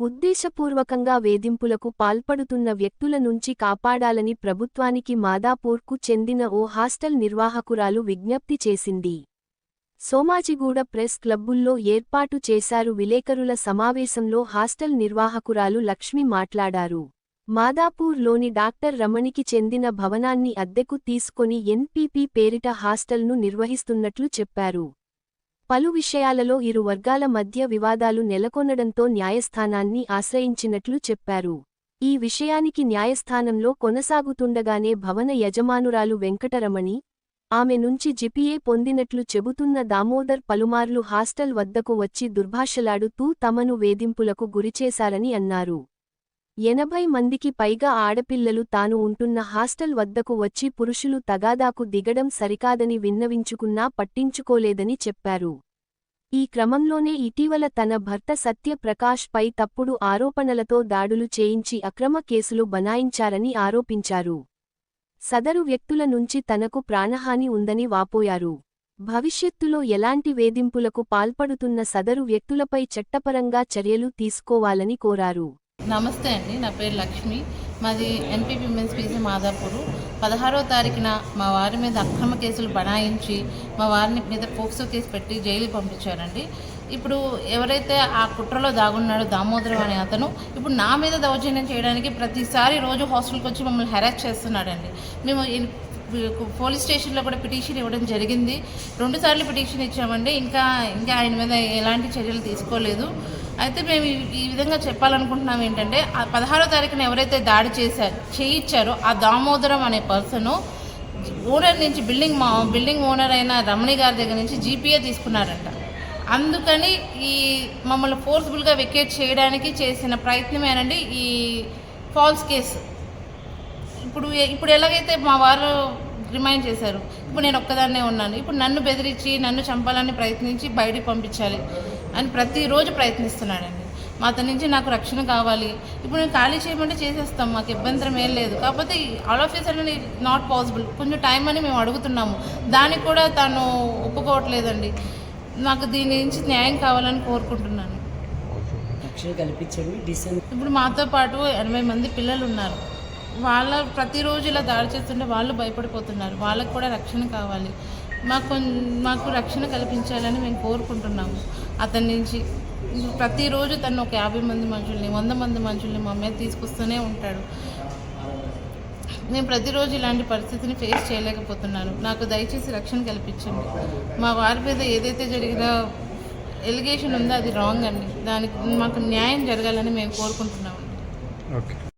ఉద్దేశపూర్వకంగా వేధింపులకు పాల్పడుతున్న వ్యక్తుల నుంచి కాపాడాలని ప్రభుత్వానికి మాదాపూర్కు చెందిన ఓ హాస్టల్ నిర్వాహకురాలు విజ్ఞప్తి చేసింది. సోమాజిగూడ ప్రెస్ క్లబ్బుల్లో ఏర్పాటు చేశారు విలేకరుల సమావేశంలో హాస్టల్ నిర్వాహకురాలు లక్ష్మి మాట్లాడారు. మాదాపూర్లోని డాక్టర్ రమణికి చెందిన భవనాన్ని అద్దెకు తీసుకొని ఎన్పీపీ పేరిట హాస్టల్ను నిర్వహిస్తున్నట్లు చెప్పారు. పలు విషయాలలో ఇరు వర్గాల మధ్య వివాదాలు నెలకొనడంతో న్యాయస్థానాన్ని ఆశ్రయించినట్లు చెప్పారు. ఈ విషయానికి న్యాయస్థానంలో కొనసాగుతుండగానే భవన యజమానురాలు వెంకటరమణి ఆమె నుంచి జిపిఏ పొందినట్లు చెబుతున్న దామోదర్ పలుమార్లు హాస్టల్ వద్దకు వచ్చి దుర్భాషలాడుతూ తమను వేధింపులకు గురిచేశారని అన్నారు. ఎనభై మందికి పైగా ఆడపిల్లలు తాను ఉంటున్న హాస్టల్ వద్దకు వచ్చి పురుషులు తగాదాకు దిగడం సరికాదని విన్నవించుకున్నా పట్టించుకోలేదని చెప్పారు. ఈ క్రమంలోనే ఇటీవల తన భర్త సత్యప్రకాష్ పై తప్పుడు ఆరోపణలతో దాడులు చేయించి అక్రమ కేసులు బనాయించారని ఆరోపించారు. సదరు వ్యక్తుల నుంచి తనకు ప్రాణహాని ఉందని వాపోయారు. భవిష్యత్తులో ఎలాంటి వేధింపులకు పాల్పడుతున్న సదరు వ్యక్తులపై చట్టపరంగా చర్యలు తీసుకోవాలని కోరారు. నమస్తే అండి నా పేరు లక్ష్మి. మాది ఎంపీ విమెన్స్ పీసీ మాదాపూరు. పదహారో తారీఖున మా వారి మీద అక్రమ కేసులు బనాయించి మా వారిని మీద పోక్సో కేసు పెట్టి జైలుకి పంపించారండి. ఇప్పుడు ఎవరైతే ఆ కుట్రలో దాగున్నాడో దామోదరం అనే అతను ఇప్పుడు నా మీద దౌర్జన్యం చేయడానికి ప్రతిసారి రోజు హాస్టల్కి వచ్చి మమ్మల్ని హెరాస్ చేస్తున్నాడండి. మేము పోలీస్ స్టేషన్లో కూడా పిటిషన్ ఇవ్వడం జరిగింది. రెండుసార్లు పిటిషన్ ఇచ్చామండి. ఇంకా ఇంకా ఆయన మీద ఎలాంటి చర్యలు తీసుకోలేదు. అయితే మేము ఈ- విధంగా చెప్పాలనుకుంటున్నాం ఏంటంటే ఆ పదహారో తారీఖున ఎవరైతే దాడి చేశారు చేయించారో ఆ దామోదరం అనే పర్సను ఓనర్ నుంచి బిల్డింగ్ మా బిల్డింగ్ ఓనర్ అయిన రమణి గారి దగ్గర నుంచి జీపీఏ తీసుకున్నారంట. అందుకని ఈ మమ్మల్ని ఫోర్స్ఫుల్గా వెకేట్ చేయడానికి చేసిన ప్రయత్నమేనండి ఈ ఫాల్స్ కేసు. ఇప్పుడు ఇప్పుడు ఎలాగైతే మా వారు రిమైండ్ చేశారు ఇప్పుడు నేను ఒక్కదాన్నే ఉన్నాను. ఇప్పుడు నన్ను బెదిరించి నన్ను చంపాలని ప్రయత్నించి బయటికి పంపించాలి. అని ప్రతిరోజు ప్రయత్నిస్తున్నాడండి. మా అతని నుంచి నాకు రక్షణ కావాలి. ఇప్పుడు నేను ఖాళీ చేయమంటే చేసేస్తాం మాకు ఇబ్బంది ఏం లేదు. కాకపోతే ఆల్ ఆఫ్ అనేది నాట్ పాసిబుల్. కొంచెం టైం అని మేము అడుగుతున్నాము. దానికి కూడా తను ఒప్పుకోవట్లేదండి. నాకు దీని నుంచి న్యాయం కావాలని కోరుకుంటున్నాను. కల్పించండి ఇప్పుడు మాతో పాటు ఎనభై మంది పిల్లలు ఉన్నారు వాళ్ళ ప్రతిరోజు ఇలా దాడి చేస్తుంటే వాళ్ళు భయపడిపోతున్నారు. వాళ్ళకు కూడా రక్షణ కావాలి. మాకు మాకు రక్షణ కల్పించాలని మేము కోరుకుంటున్నాము. అతని నుంచి ప్రతిరోజు తను ఒక యాభై మంది మనుషుల్ని వంద మంది మనుషుల్ని మా మీద తీసుకొస్తూనే ఉంటాడు. నేను ప్రతిరోజు ఇలాంటి పరిస్థితిని ఫేస్ చేయలేకపోతున్నాను. నాకు దయచేసి రక్షణ కల్పించండి. మా వారి మీద ఏదైతే జరిగిన ఎలిగేషన్ ఉందో అది రాంగ్ అండి. దానికి మాకు న్యాయం జరగాలని మేము కోరుకుంటున్నామండి. ఓకే